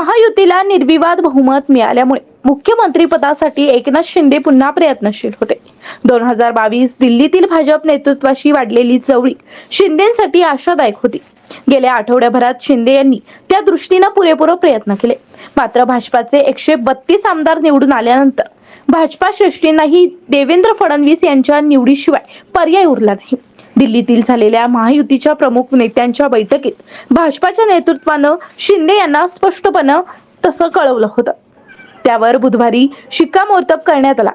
महायुतीला निर्विवाद बहुमत मिळाल्यामुळे मुख्यमंत्री पदासाठी एकनाथ शिंदे पुन्हा प्रयत्नशील होते. दोन हजार बावीस दिल्लीतील भाजप नेतृत्वाशी वाढलेली चवळी शिंदेसाठी आशादायक होती. गेल्या आठवड्याभरात शिंदे यांनी त्या दृष्टीनं पुरेपूर प्रयत्न केले. मात्र भाजपाचे एकशे बत्तीस आमदार निवडून आल्यानंतर भाजपा श्रेष्ठींनाही देवेंद्र फडणवीस यांच्या निवडीशिवाय पर्याय उरला नाही. दिल्लीतील झालेल्या महायुतीच्या प्रमुख नेत्यांच्या बैठकीत भाजपाच्या नेतृत्वानं शिंदे यांना स्पष्टपणे तसं कळवलं होतं. त्यावर बुधवारी शिक्कामोर्तब करण्यात आला.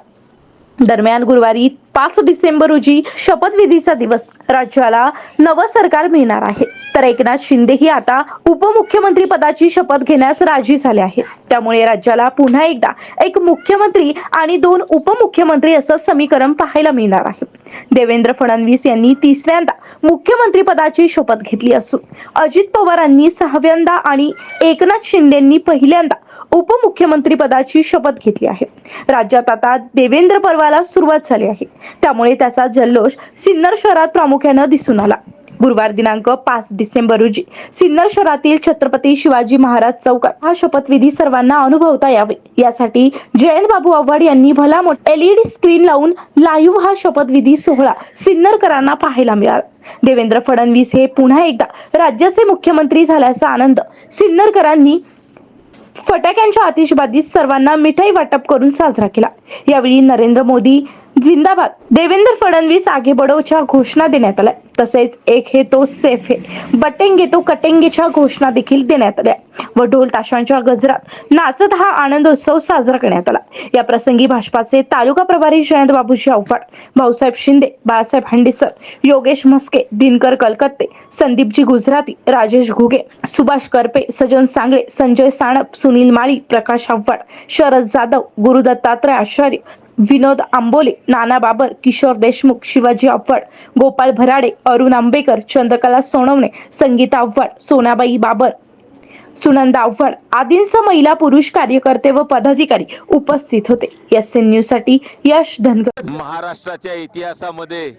दरम्यान गुरुवारी पाच डिसेंबर रोजी शपथविधीचा दिवस राज्याला नवं सरकार मिळणार आहे. तर एकनाथ शिंदे ही आता उपमुख्यमंत्री पदाची शपथ घेण्यास राजी झाले आहेत. त्यामुळे राज्याला पुन्हा एकदा एक मुख्यमंत्री आणि दोन उपमुख्यमंत्री असं समीकरण पाहायला मिळणार आहे. देवेंद्र फडणवीस यांनी तिसऱ्यांदा मुख्यमंत्री पदाची शपथ घेतली असून अजित पवारांनी सहाव्यांदा आणि एकनाथ शिंदेंनी पहिल्यांदा उपमुख्यमंत्री पदाची शपथ घेतली आहे. राज्यात आता देवेंद्र पर्वाला सुरुवात झाली आहे. त्यामुळे त्याचा जल्लोष सिन्नर शहरात प्रामुख्यानं दिसून आला. गुरुवार दिनांक पाच डिसेंबर रोजी सिन्नर शहरातील छत्रपती शिवाजी महाराज चौकात हा शपथविधी सर्वांना अनुभवता यावे. यासाठी जयंत बाबू आव्हाड यांनी भला मोठा एलईडी स्क्रीन लावून लाईव्ह हा शपथविधी सोहळा सिन्नरकरांना पाहायला मिळाला. देवेंद्र फडणवीस हे पुन्हा एकदा राज्याचे मुख्यमंत्री झाल्याचा आनंद सिन्नरकरांनी फटाक्यांच्या आतिषबाजीत सर्वांना मिठाई वाटप करून साजरा केला. यावेळी नरेंद्र मोदी जिंदाबाद. देवेंद्र फडणवीस आगे बडोच्या घोषणा देण्यात आल्या. तसेच एक हे तो सेफ हे बटेंगे तो कटेंगेच्या घोषणा देखील देण्यात आल्या. व ढोल ताशांच्या गजरात नाचत हा आनंदोत्सव साजरा करण्यात आला. या प्रसंगी भाजपाचे तालुका प्रभारी जयंत बाबूजी आव्हाड भाऊसाहेब शिंदे बाळासाहेब हंडेसर योगेश म्हस्के दिनकर कलकत्ते संदीपजी गुजराती राजेश घुगे सुभाष करपे सजन सांगळे संजय साणप सुनील माळी प्रकाश आव्हाड शरद जाधव गुरुदत्तात्रय आचार्य विनोद आंबोले नाना बाबर किशोर देशमुख शिवाजी आव्हाड गोपाळ भराडे अरुण आंबेकर चंद्रकला सोनवणे संगीता आव्हाड सोनाबाई बाबर सुनंदा आव्हाड आदींसह महिला पुरुष कार्यकर्ते व पदाधिकारी उपस्थित होते. एस एन न्यूजसाठी यश धनगर. महाराष्ट्राच्या इतिहासामध्ये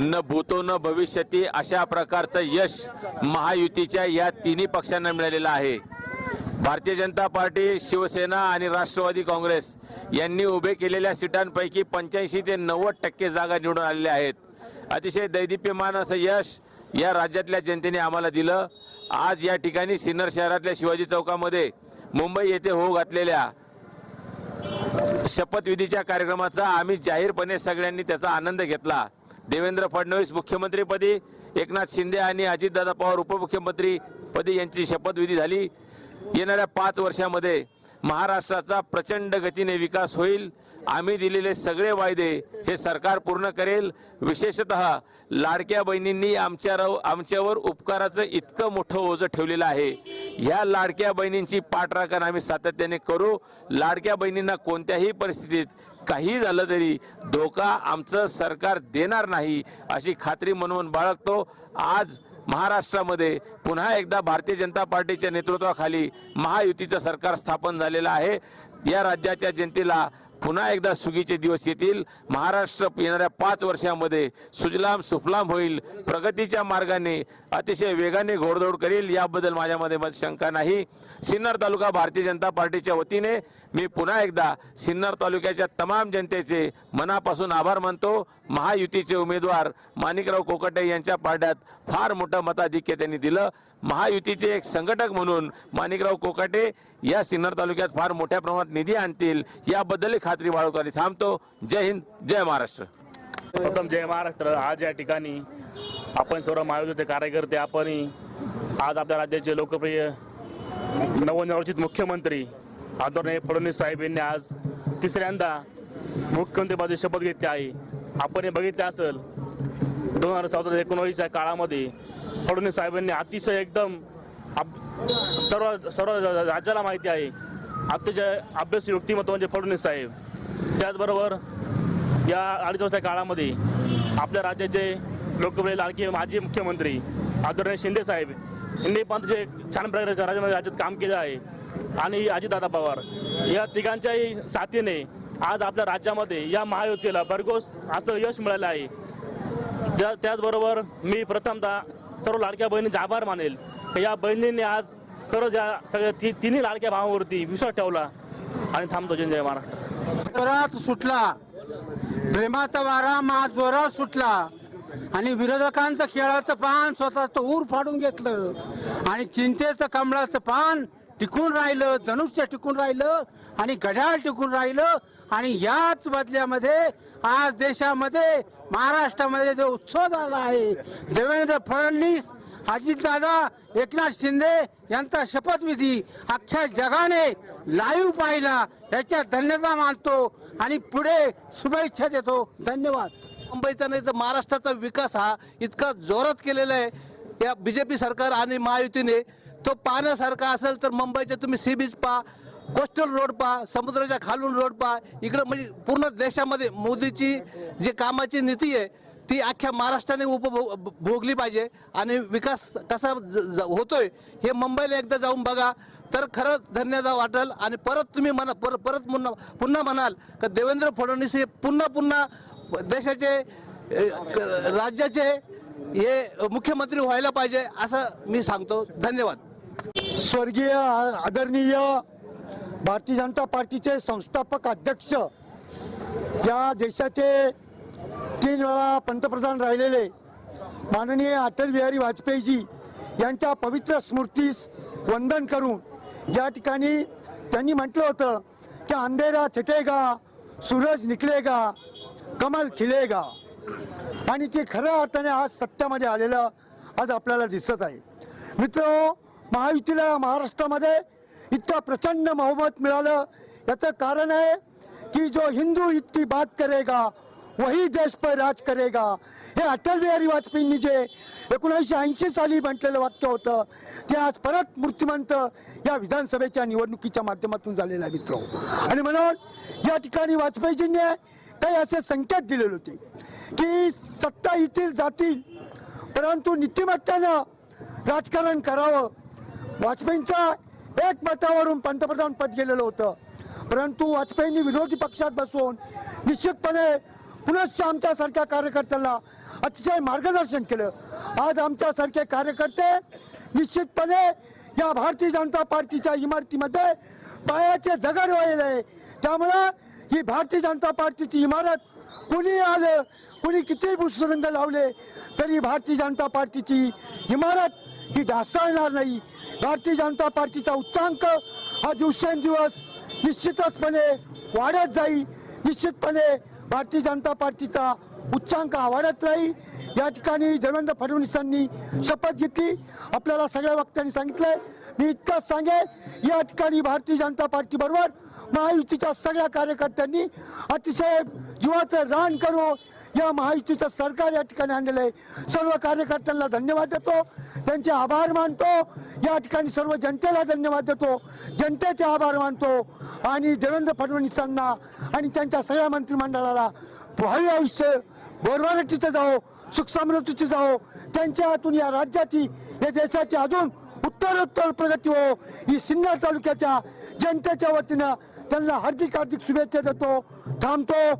न भूतो न भविष्यती अशा प्रकारचं यश महायुतीच्या या तिन्ही पक्षांना मिळालेलं आहे. भारतीय जनता पार्टी शिवसेना आणि राष्ट्रवादी काँग्रेस यांनी उभे केलेल्या सीटांपैकी पंच्याऐंशी ते नव्वद टक्के जागा निवडून आलेल्या आहेत. अतिशय दैदिप्यमान असं यश या राज्यातल्या जनतेने आम्हाला दिलं. आज या ठिकाणी सिन्नर शहरातल्या शिवाजी चौकामध्ये मुंबई येथे होऊ घातलेल्या शपथविधीच्या कार्यक्रमाचा आम्ही जाहीरपणे सगळ्यांनी त्याचा आनंद घेतला. देवेंद्र फडणवीस मुख्यमंत्रीपदी एकनाथ शिंदे आणि अजितदादा पवार उपमुख्यमंत्रीपदी यांची शपथविधी झाली. येणाऱ्या पाच वर्षामध्ये महाराष्ट्राचा प्रचंड गतीने विकास होईल. आम्ही दिलेले सगळे वायदे हे सरकार पूर्ण करेल. विशेषत लाडक्या बहिणींनी आमच्या आमच्यावर उपकाराचं इतकं मोठं ओझं ठेवलेलं आहे. ह्या लाडक्या बहिणींची पाठराखण आम्ही सातत्याने करू. लाडक्या बहिणींना कोणत्याही परिस्थितीत काही झालं तरी धोका आमचं सरकार देणार नाही अशी खात्री म्हणून बाळगतो. आज महाराष्ट्रामध्ये पुन्हा एकदा भारतीय जनता पार्टीच्या नेतृत्वाखाली महायुतीचं सरकार स्थापन झालेलं आहे. या राज्याच्या जनतेला पुन्हा एकदा सुगीचे दिवस येतील. महाराष्ट्र येणाऱ्या पाच वर्षामध्ये सुजलाम सुफलाम होईल. प्रगतीच्या मार्गाने अतिशय वेगाने घोडदौड करेल. याबद्दल माझ्यामध्ये मत शंका नाही. सिन्नर तालुका भारतीय जनता पार्टीच्या वतीने मी पुन्हा एकदा सिन्नर तालुक्याच्या तमाम जनतेचे मनापासून आभार मानतो. महायुतीचे उमेदवार माणिकराव कोकटे यांच्या पारड्यात फार मोठं मताधिक्य त्यांनी दिलं. महायुतीचे एक संघटक म्हणून माणिकराव कोकाटे या सिन्नर तालुक्यात फार मोठ्या प्रमाणात निधी आणतील याबद्दल खात्री बाळगतो आणि थांबतो. जय हिंद जय महाराष्ट्र. प्रथम जय महाराष्ट्र. आज या ठिकाणी आपण सर्व महायुतीचे कार्यकर्ते आपणही आज आपल्या राज्याचे लोकप्रिय नवनिर्वाचित मुख्यमंत्री आदरणीय फडणवीस साहेब यांनी आज तिसऱ्यांदा मुख्यमंत्रीपदी शपथ घेतली आहे. आपण हे बघितले असेल दोन हजार सतरा एकोणवीसच्या काळामध्ये फडणवीस साहेबांनी अतिशय एकदम सर्व सर्व राज्याला माहिती आहे. अतिशय अभ्यास व्यक्तिमत्व म्हणजे फडणवीस साहेब. त्याचबरोबर या अडीच वर्षाच्या काळामध्ये आपल्या राज्याचे लोकप्रिय लाडके माजी मुख्यमंत्री आदरणीय शिंदे साहेब यांनी पण जे छान प्रकारे राज्यामध्ये राज्यात काम केलं आहे. आणि अजितदादा पवार या तिघांच्याही साथीने आज आपल्या राज्यामध्ये या महायुतीला भरघोस असं यश मिळालं आहे. त्या त्याचबरोबर मी प्रथमतः सर्व लाडक्या बहिणींचे आभार मानेल. या बहिणींनी आज खरंच या सगळ्या ती तिन्ही लाडक्या भावावरती विश्वास ठेवला आणि थांबतो जय जय महाराष्ट्र. जोरात सुटला. प्रेमाचा वारा मा जोरात सुटला. आणि विरोधकांचं खेळाचं पान स्वतःचं ऊर फाडून घेतलं. आणि चिंतेचं कमळाचं पान टिकून राहिलं धनुष्य टिकून राहिलं आणि घड्याळ टिकून राहिलं आणि याच बदल्यामध्ये आज देशामध्ये महाराष्ट्रामध्ये जो उत्सव झाला आहे देवेंद्र फडणवीस अजितदादा एकनाथ शिंदे यांचा शपथविधी अख्ख्या जगाने लाईव्ह पाहिला याच्या धन्यता मानतो आणि पुढे शुभेच्छा देतो. धन्यवाद. मुंबईचा नाही तर महाराष्ट्राचा विकास हा इतका जोरात केलेला आहे. या बी जे पी सरकार आणि महायुतीने तो पाहण्यासारखा असेल तर मुंबईचे तुम्ही सी बीच पहा कोस्टल रोड पहा समुद्राच्या खालून रोड पहा. इकडं म्हणजे पूर्ण देशामध्ये मोदीची जी कामाची नीती आहे ती अख्ख्या महाराष्ट्राने उपभोग भोगली पाहिजे. आणि विकास कसा ज- ज- होतोय हे मुंबईला एकदा जाऊन बघा. तर खरंच धन्यदा वाटेल. आणि परत तुम्ही म्हणा पर परत पुन्हा पुन्हा म्हणाल का देवेंद्र फडणवीस हे पुन्हा पुन्हा देशाचे राज्याचे हे मुख्यमंत्री व्हायला पाहिजे असं मी सांगतो. धन्यवाद. स्वर्गीय आदरणीय भारतीय जनता पार्टीचे संस्थापक अध्यक्ष या देशाचे तीन वेळा पंतप्रधान राहिलेले माननीय अटल बिहारी वाजपेयीजी यांच्या पवित्र स्मृतीस वंदन करून या ठिकाणी त्यांनी म्हटलं होतं की अंधेरा छटेगा सूरज निकलेगा कमल खिलेगा. आणि ते खऱ्या अर्थाने आज सत्यामध्ये आलेलं आज आपल्याला दिसत आहे. मित्र महायुतीला महाराष्ट्रामध्ये इतकं प्रचंड बहुमत मिळालं. याचं कारण आहे की जो हिंदू इतकी बात करेगा वही देश पर राज करेगा. हे अटल बिहारी वाजपेयींनी जे एकोणीसशे ऐंशी साली म्हटलेलं वाक्य होतं ते आज परत मूर्तिमंत या विधानसभेच्या निवडणुकीच्या माध्यमातून झालेलं आहे मित्र. आणि म्हणून या ठिकाणी वाजपेयीजींनी काही असे संकेत दिलेले होते की सत्ता येथील जातील परंतु नीतिमत्तेनं राजकारण करावं वाजपेयींचा एक मतावरून पंतप्रधान पद गेलेलं होतं. परंतु वाजपेयींनी विरोधी पक्षात बसवून निश्चितपणे पुनश्च आमच्यासारख्या कार्यकर्त्याला अतिशय मार्गदर्शन केलं. आज आमच्यासारखे कार्यकर्ते निश्चितपणे या भारतीय जनता पार्टीच्या इमारतीमध्ये पायाचे दगड वाहिले त्यामुळं ही भारतीय जनता पार्टीची इमारत कुणी आलं कुणी किती भूसुरंग लावले तरी भारतीय जनता पार्टीची इमारत ही ढासळणार नाही. भारतीय जनता पार्टीचा उच्चांक हा दिवसेंदिवस निश्चितचपणे वाढत जाईल. निश्चितपणे भारतीय जनता पार्टीचा उच्चांक हा वाढत राहील. या ठिकाणी देवेंद्र फडणवीसांनी शपथ घेतली. आपल्याला सगळ्या वक्त्यांनी सांगितलंय. मी इतकंच सांगेन या ठिकाणी भारतीय जनता पार्टीबरोबर महायुतीच्या सगळ्या कार्यकर्त्यांनी अतिशय जीवाचं रान करून या महायुतीचं सरकार या ठिकाणी आणलेलं आहे. सर्व कार्यकर्त्यांना धन्यवाद देतो. त्यांचे आभार मानतो. या ठिकाणी सर्व जनतेला धन्यवाद देतो. जनतेचे आभार मानतो. आणि देवेंद्र फडणवीसांना आणि त्यांच्या सगळ्या मंत्रिमंडळाला भावी आयुष्य बोरवारटीचं जाओ सुख समृद्धीची जाओ त्यांच्या हातून या राज्याची या देशाची अजून उत्तरोत्तर प्रगती हो. ही सिन्नर तालुक्याच्या जनतेच्या वतीनं त्यांना हार्दिक हार्दिक शुभेच्छा देतो. थांबतो.